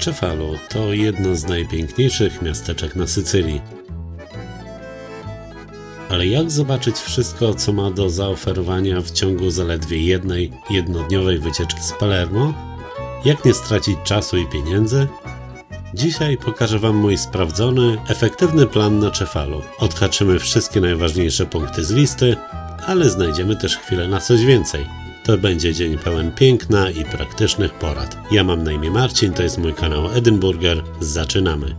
Cefalo to jedno z najpiękniejszych miasteczek na Sycylii. Ale jak zobaczyć wszystko, co ma do zaoferowania w ciągu zaledwie jednej jednodniowej wycieczki z Palermo? Jak nie stracić czasu i pieniędzy? Dzisiaj pokażę Wam mój sprawdzony, efektywny plan na Cefalu. Odhaczymy wszystkie najważniejsze punkty z listy, ale znajdziemy też chwilę na coś więcej. To będzie dzień pełen piękna i praktycznych porad. Ja mam na imię Marcin, to jest mój kanał Edynburger. Zaczynamy.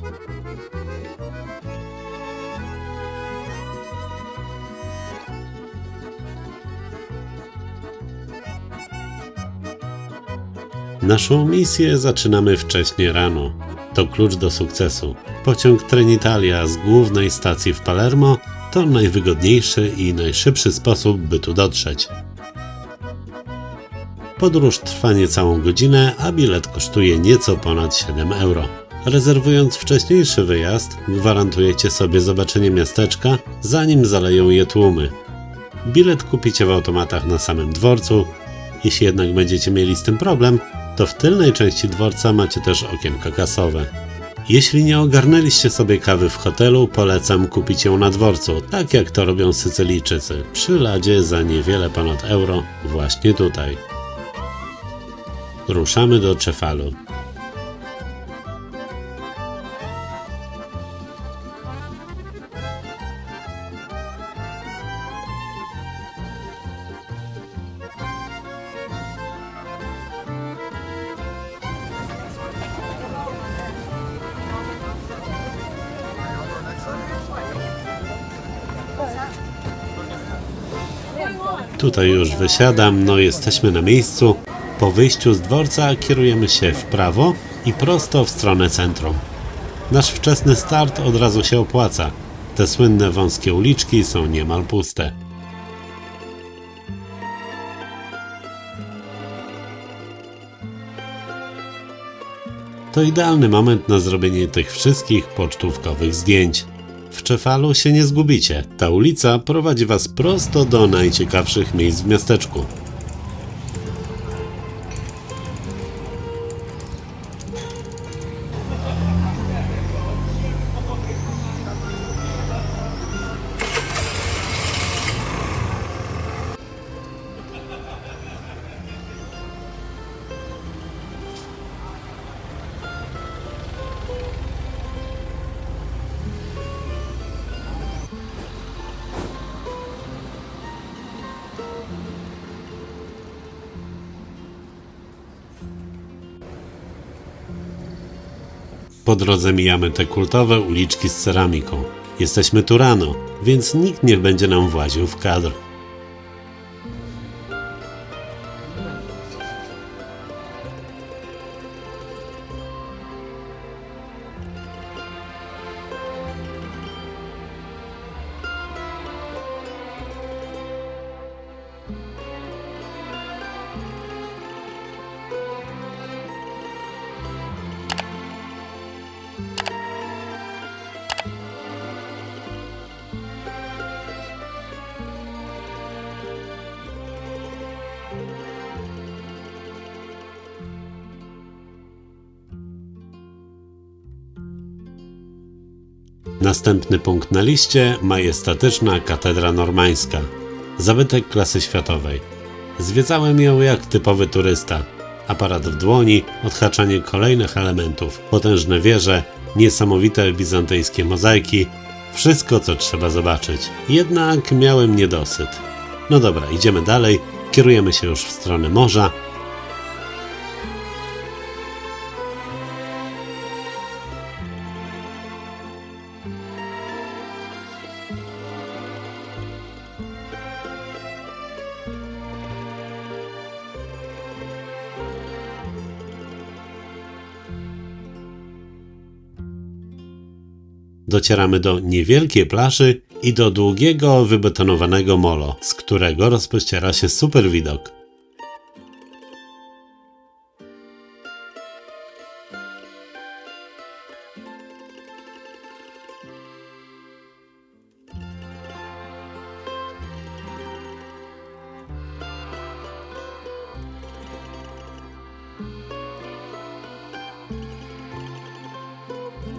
Naszą misję zaczynamy wcześnie rano. To klucz do sukcesu. Pociąg Trenitalia z głównej stacji w Palermo to najwygodniejszy i najszybszy sposób, by tu dotrzeć. Podróż trwa niecałą godzinę, a bilet kosztuje nieco ponad 7 euro. Rezerwując wcześniejszy wyjazd, gwarantujecie sobie zobaczenie miasteczka, zanim zaleją je tłumy. Bilet kupicie w automatach na samym dworcu. Jeśli jednak będziecie mieli z tym problem, to w tylnej części dworca macie też okienko kasowe. Jeśli nie ogarnęliście sobie kawy w hotelu, polecam kupić ją na dworcu, tak jak to robią Sycylijczycy, przy ladzie za niewiele ponad euro, właśnie tutaj. Ruszamy do Cefalu. Tutaj już wysiadam, no jesteśmy na miejscu. Po wyjściu z dworca kierujemy się w prawo i prosto w stronę centrum. Nasz wczesny start od razu się opłaca. Te słynne wąskie uliczki są niemal puste. To idealny moment na zrobienie tych wszystkich pocztówkowych zdjęć. W Czefalu się nie zgubicie. Ta ulica prowadzi Was prosto do najciekawszych miejsc w miasteczku. Po drodze mijamy te kultowe uliczki z ceramiką. Jesteśmy tu rano, więc nikt nie będzie nam właził w kadr. Następny punkt na liście majestatyczna katedra normańska, zabytek klasy światowej. Zwiedzałem ją jak typowy turysta. Aparat w dłoni, odhaczanie kolejnych elementów, potężne wieże, niesamowite bizantyjskie mozaiki, wszystko co trzeba zobaczyć. Jednak miałem niedosyt. No dobra, idziemy dalej, kierujemy się już w stronę morza, Docieramy do niewielkiej plaży i do długiego, wybetonowanego molo, z którego rozpościera się super widok.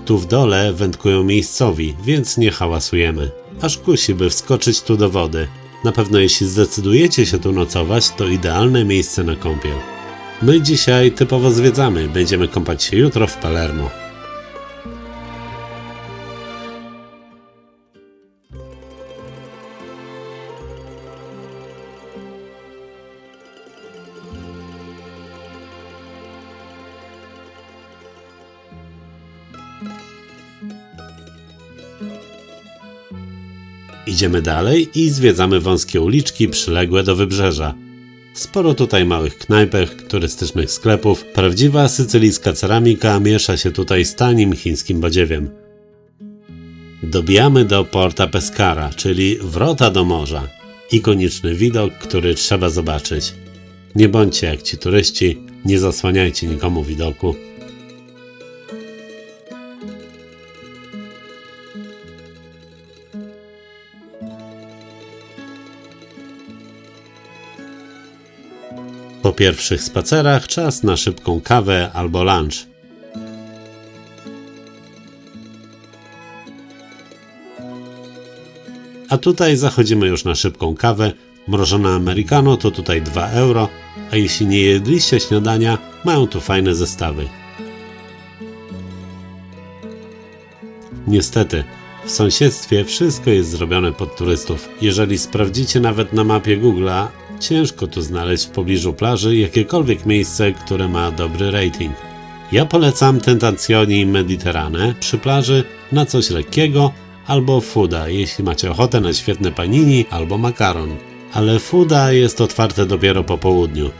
Tu w dole wędkują miejscowi, więc nie hałasujemy. Aż kusi, by wskoczyć tu do wody. Na pewno jeśli zdecydujecie się tu nocować, to idealne miejsce na kąpiel. My dzisiaj typowo zwiedzamy, będziemy kąpać się jutro w Palermo. Idziemy dalej i zwiedzamy wąskie uliczki przyległe do wybrzeża. Sporo tutaj małych knajpek, turystycznych sklepów. Prawdziwa sycylijska ceramika miesza się tutaj z tanim chińskim badziewiem. Dobijamy do Porta Pescara, czyli wrota do morza. Ikoniczny widok, który trzeba zobaczyć. Nie bądźcie jak ci turyści, nie zasłaniajcie nikomu widoku. Po pierwszych spacerach czas na szybką kawę albo lunch. A tutaj zachodzimy już na szybką kawę. Mrożona americano to tutaj 2 euro, a jeśli nie jedliście śniadania, mają tu fajne zestawy. Niestety, w sąsiedztwie wszystko jest zrobione pod turystów. Jeżeli sprawdzicie nawet na mapie Google'a, ciężko tu znaleźć w pobliżu plaży jakiekolwiek miejsce, które ma dobry rating. Ja polecam Tentazioni Mediterrane przy plaży na coś lekkiego albo fuda, jeśli macie ochotę na świetne panini albo makaron. Ale fuda jest otwarte dopiero po południu.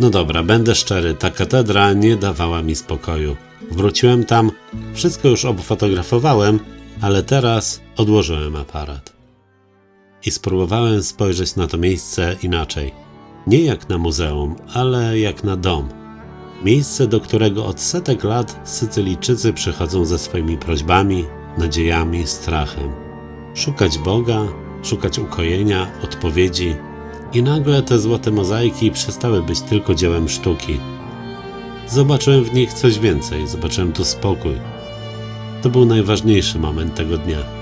No dobra, będę szczery, ta katedra nie dawała mi spokoju. Wróciłem tam, wszystko już obfotografowałem, ale teraz odłożyłem aparat. I spróbowałem spojrzeć na to miejsce inaczej. Nie jak na muzeum, ale jak na dom. Miejsce, do którego od setek lat Sycylijczycy przychodzą ze swoimi prośbami, nadziejami, strachem. Szukać Boga, szukać ukojenia, odpowiedzi, i nagle te złote mozaiki przestały być tylko dziełem sztuki. Zobaczyłem w nich coś więcej, zobaczyłem tu spokój. To był najważniejszy moment tego dnia.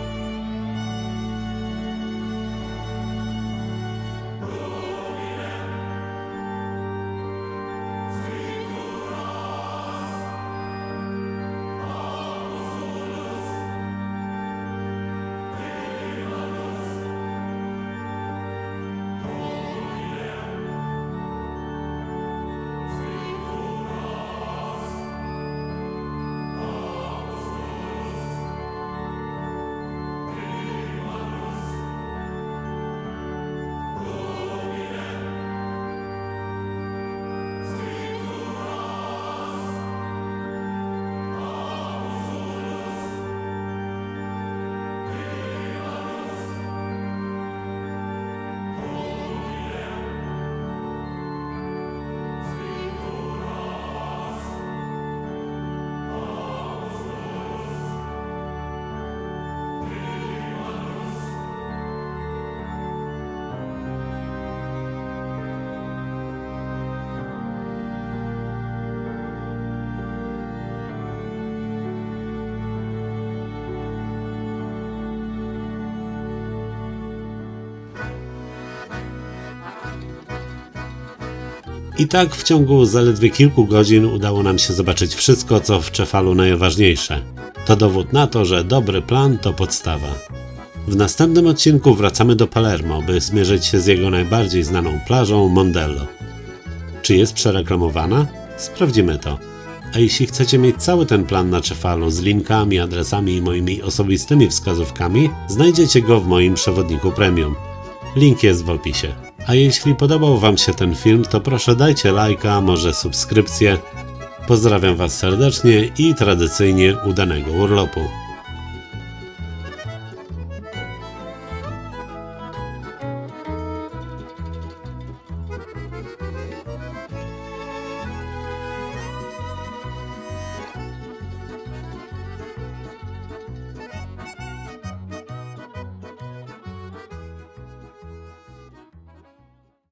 I tak w ciągu zaledwie kilku godzin udało nam się zobaczyć wszystko, co w Czefalu najważniejsze. To dowód na to, że dobry plan to podstawa. W następnym odcinku wracamy do Palermo, by zmierzyć się z jego najbardziej znaną plażą Mondello. Czy jest przereklamowana? Sprawdzimy to. A jeśli chcecie mieć cały ten plan na Cefalu z linkami, adresami i moimi osobistymi wskazówkami, znajdziecie go w moim przewodniku premium. Link jest w opisie. A jeśli podobał Wam się ten film, to proszę dajcie lajka, może subskrypcję. Pozdrawiam Was serdecznie i tradycyjnie udanego urlopu.